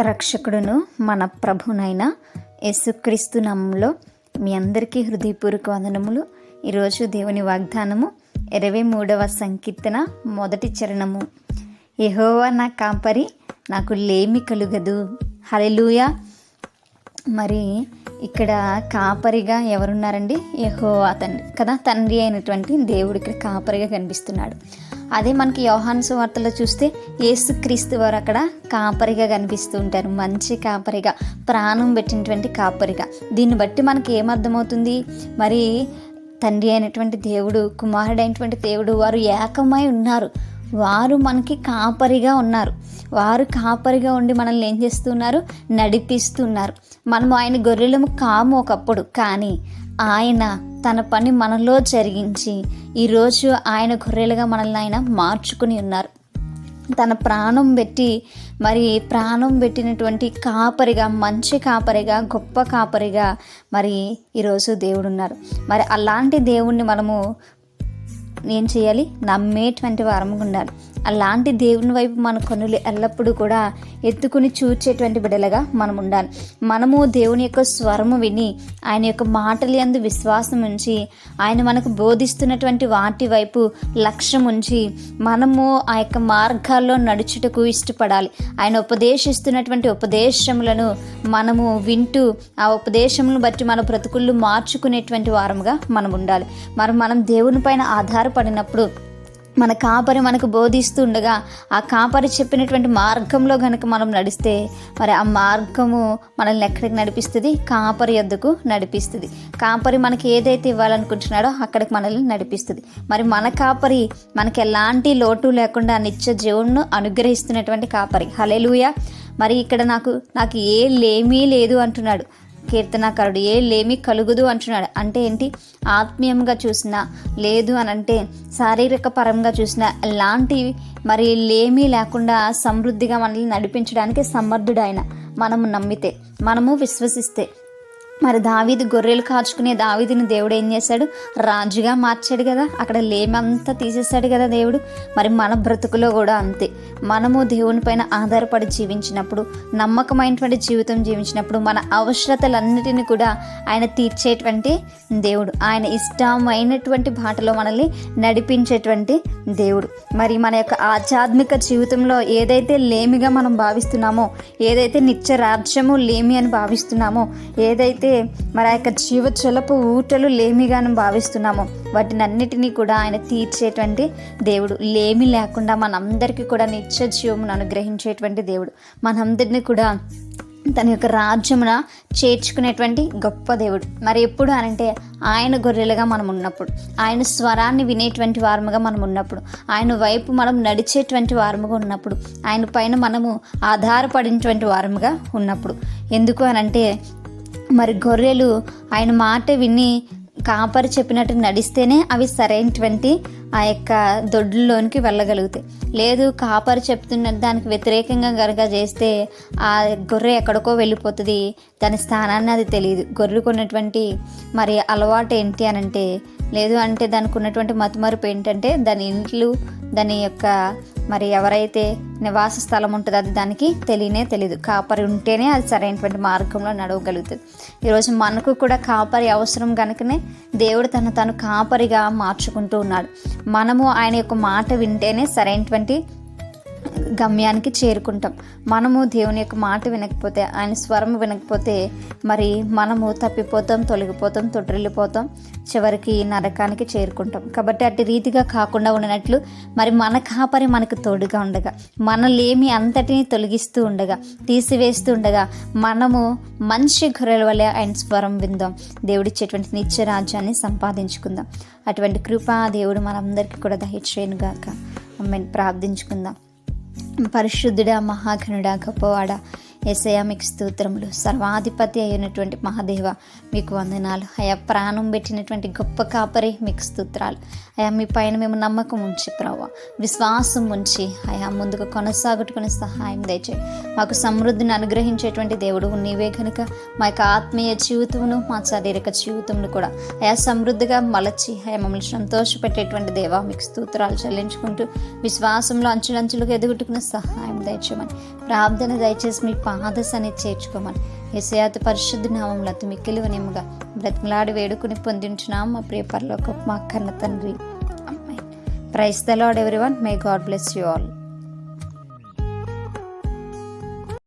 రక్షకుడును మన ప్రభునైన యేసుక్రీస్తు నామంలో మీ అందరికీ హృదయపూర్వక వందనములు. ఈరోజు దేవుని వాగ్దానము ఇరవై మూడవ సంకీర్తన మొదటి చరణము. యహోవా నా కాపరి నాకు లేమి కలుగదు. హల్లెలూయా. మరి ఇక్కడ కాపరిగా ఎవరున్నారండి? యహోవా తండ్రి కదా తండ్రి అయినటువంటి దేవుడు ఇక్కడ కాపరిగా కనిపిస్తున్నాడు. అదే మనకి యోహాన్ సువార్తలో చూస్తే యేసుక్రీస్తు వారు అక్కడ కాపరిగా కనిపిస్తూ ఉంటారు మంచి కాపరిగా ప్రాణం పెట్టినటువంటి కాపరిగా. దీన్ని బట్టి మనకి ఏమర్థమవుతుంది? మరి తండ్రి అయినటువంటి దేవుడు కుమారుడైనటువంటి దేవుడు వారు ఏకమై ఉన్నారు. వారు మనకి కాపరిగా ఉన్నారు. వారు కాపరిగా ఉండి మనల్ని ఏం చేస్తున్నారు? నడిపిస్తున్నారు. మనము ఆయన గొర్రెలము కాము ఒకప్పుడు. కానీ ఆయన తన పని మనలో జరిగించి ఈరోజు ఆయన గొర్రెలుగా మనల్ని ఆయన మార్చుకుని ఉన్నారు. తన ప్రాణం పెట్టి మరి ప్రాణం పెట్టినటువంటి కాపరిగా మంచి కాపరిగా గొప్ప కాపరిగా మరి ఈరోజు దేవుడు ఉన్నారు మరి అలాంటి దేవుణ్ణి మనము ఏం చేయాలి? నమ్మేటువంటి వారముగా ఉండాలి. అలాంటి దేవుని వైపు మన కనులు ఎల్లప్పుడూ కూడా ఎత్తుకుని చూచేటువంటి బిడ్డలుగా మనం ఉండాలి. మనము దేవుని యొక్క స్వరము విని ఆయన యొక్క మాటలు ఎందు విశ్వాసం ఉంచి ఆయన మనకు బోధిస్తున్నటువంటి వాటి వైపు లక్ష్యం ఉంచి మనము ఆ యొక్క మార్గాల్లో నడుచుటకు ఇష్టపడాలి. ఆయన ఉపదేశిస్తున్నటువంటి ఉపదేశములను మనము వింటూ ఆ ఉపదేశములను బట్టి మన బ్రతుకుళ్ళు మార్చుకునేటువంటి వారముగా మనం ఉండాలి. మరి మనం దేవుని పైన ఆధారపడినప్పుడు మన కాపరి మనకు బోధిస్తూ ఉండగా ఆ కాపరి చెప్పినటువంటి మార్గంలో కనుక మనం నడిస్తే మరి ఆ మార్గము మనల్ని ఎక్కడికి నడిపిస్తుంది? కాపరి వద్దకు నడిపిస్తుంది. కాపరి మనకి ఏదైతే ఇవ్వాలనుకుంటున్నాడో అక్కడికి మనల్ని నడిపిస్తుంది. మరి మన కాపరి మనకి ఎలాంటి లోటు లేకుండా నిత్య జీవును అనుగ్రహిస్తున్నటువంటి కాపరి. హలేలుయ మరి ఇక్కడ నాకు నాకు ఏ లేమీ లేదు అంటున్నాడు. కీర్తనాకారుడు ఏ లేమి కలుగుదు అంటున్నాడు. అంటే ఏంటి? ఆత్మీయంగా చూసినా లేదు అని అంటే శారీరక పరంగా చూసినా ఎలాంటి మరి లేమీ లేకుండా సమృద్ధిగా మనల్ని నడిపించడానికి సమర్థుడు ఆయన మనము నమ్మితే మనము విశ్వసిస్తే మరి దావీది గొర్రెలు కాచుకునే దావీదిని దేవుడు ఏం చేశాడు? రాజుగా మార్చాడు కదా. అక్కడ లేమంతా తీసేశాడు కదా దేవుడు. మరి మన బ్రతుకులో కూడా అంతే. మనము దేవుని పైన ఆధారపడి జీవించినప్పుడు నమ్మకమైనటువంటి జీవితం జీవించినప్పుడు మన అవసరతలన్నిటిని కూడా ఆయన తీర్చేటువంటి దేవుడు. ఆయన ఇష్టమైనటువంటి బాటలో మనల్ని నడిపించేటువంటి దేవుడు. మరి మన యొక్క ఆధ్యాత్మిక జీవితంలో ఏదైతే లేమిగా మనం భావిస్తున్నామో ఏదైతే నిత్య రాజ్యము లేమి అని భావిస్తున్నామో ఏదైతే మరి ఆ యొక్క జీవచలపు ఊటలు లేమిగాను భావిస్తున్నాము. వాటిని అన్నిటినీ కూడా ఆయన తీర్చేటువంటి దేవుడు. లేమి లేకుండా మనందరికీ కూడా నిత్య జీవమును అనుగ్రహించేటువంటి దేవుడు. మనందరినీ కూడా తన యొక్క రాజ్యమున చేర్చుకునేటువంటి గొప్ప దేవుడు. మరి ఎప్పుడు అనంటే ఆయన గొర్రెలుగా మనం ఉన్నప్పుడు ఆయన స్వరాన్ని వినేటువంటి వారముగా మనం ఉన్నప్పుడు ఆయన వైపు మనం నడిచేటువంటి వారముగా ఉన్నప్పుడు ఆయన పైన మనము ఆధారపడినటువంటి వారముగా ఉన్నప్పుడు. ఎందుకు అనంటే మరి గొర్రెలు ఆయన మాట విని కాపరి చెప్పినట్టు నడిస్తేనే అవి సరైనటువంటి ఆ యొక్క దొడ్లోనికి వెళ్ళగలుగుతాయి. లేదు కాపరి చెప్తున్న దానికి వ్యతిరేకంగా గనక చేస్తే ఆ గొర్రె ఎక్కడికో వెళ్ళిపోతుంది. దాని స్థానాన్ని అది తెలియదు. గొర్రెకు ఉన్నటువంటి మరి అలవాటు ఏంటి అని అంటే లేదు అంటే దానికి ఉన్నటువంటి మతిమరుపు ఏంటంటే దాని ఇంట్లు దాని యొక్క మరి ఎవరైతే నివాస స్థలం ఉంటుందో అది దానికి తెలియనే తెలియదు కాపరి ఉంటేనే అది సరైనటువంటి మార్గంలో నడవగలుగుతుంది. ఈరోజు మనకు కూడా కాపరి అవసరం కనుకనే దేవుడు తను తను కాపరిగా మార్చుకుంటూ ఉన్నాడు. మనము ఆయన యొక్క మాట వింటేనే సరైనటువంటి గమ్యానికి చేరుకుంటాం. మనము దేవుని యొక్క మాట వినకపోతే ఆయన స్వరం వినకపోతే మరి మనము తప్పిపోతాం తొలగిపోతాం తొట్టిల్లిపోతాం చివరికి నరకానికి చేరుకుంటాం. కాబట్టి అటు రీతిగా కాకుండా ఉండనట్లు మరి మన కాపరి మనకు తోడుగా ఉండగా మనలేమి అంతటిని తొలగిస్తూ ఉండగా తీసివేస్తూ ఉండగా మనము మంచి గొర్రెల వల్ల ఆయన స్వరం విందాం. దేవుడిచ్చేటువంటి నిత్య రాజ్యాన్ని సంపాదించుకుందాం. అటువంటి కృపా దేవుడు మనందరికీ కూడా దయచేయనుగాక. అమ్మని ప్రార్థించుకుందాం. పరిశుద్ధుడా మహాఘనుడా గొప్పవాడ ఎసయ మీకు స్తోత్రములు. సర్వాధిపతి అయినటువంటి మహాదేవ మీకు వందనాలు. అయా ప్రాణం పెట్టినటువంటి గొప్ప కాపరి మీకు స్తోత్రాలు. అయా మీ పైన మేము నమ్మకం ఉంచి ప్రభావ విశ్వాసం ఉంచి అయా ముందుకు కొనసాగుట్టుకునే సహాయం దయచేయి. మాకు సమృద్ధిని అనుగ్రహించేటువంటి దేవుడు నీవే కనుక మా యొక్క ఆత్మీయ జీవితమును మా శారీరక జీవితమును కూడా అయా సమృద్ధిగా మలచి అయా మమ్మల్ని సంతోషపెట్టేటువంటి దేవా మీకు స్తోత్రాలు చెల్లించుకుంటూ విశ్వాసంలో అంచులంచులుగా ఎదుగుట్టుకునే సహాయం దయచేయమని. ప్రార్థన దయచేసి మీ పాదస్ అనేది చేర్చుకోమని. ఎసయాత పరిశుద్ధ నామంలో అతి మిక్కిలి వనేముగా బ్రతిమలాడి వేడుకుని పొందించున్నాం మా ప్రియ పరలోక మా కన్న తండ్రి. అమ్మాయి praise the Lord every one may God bless you all.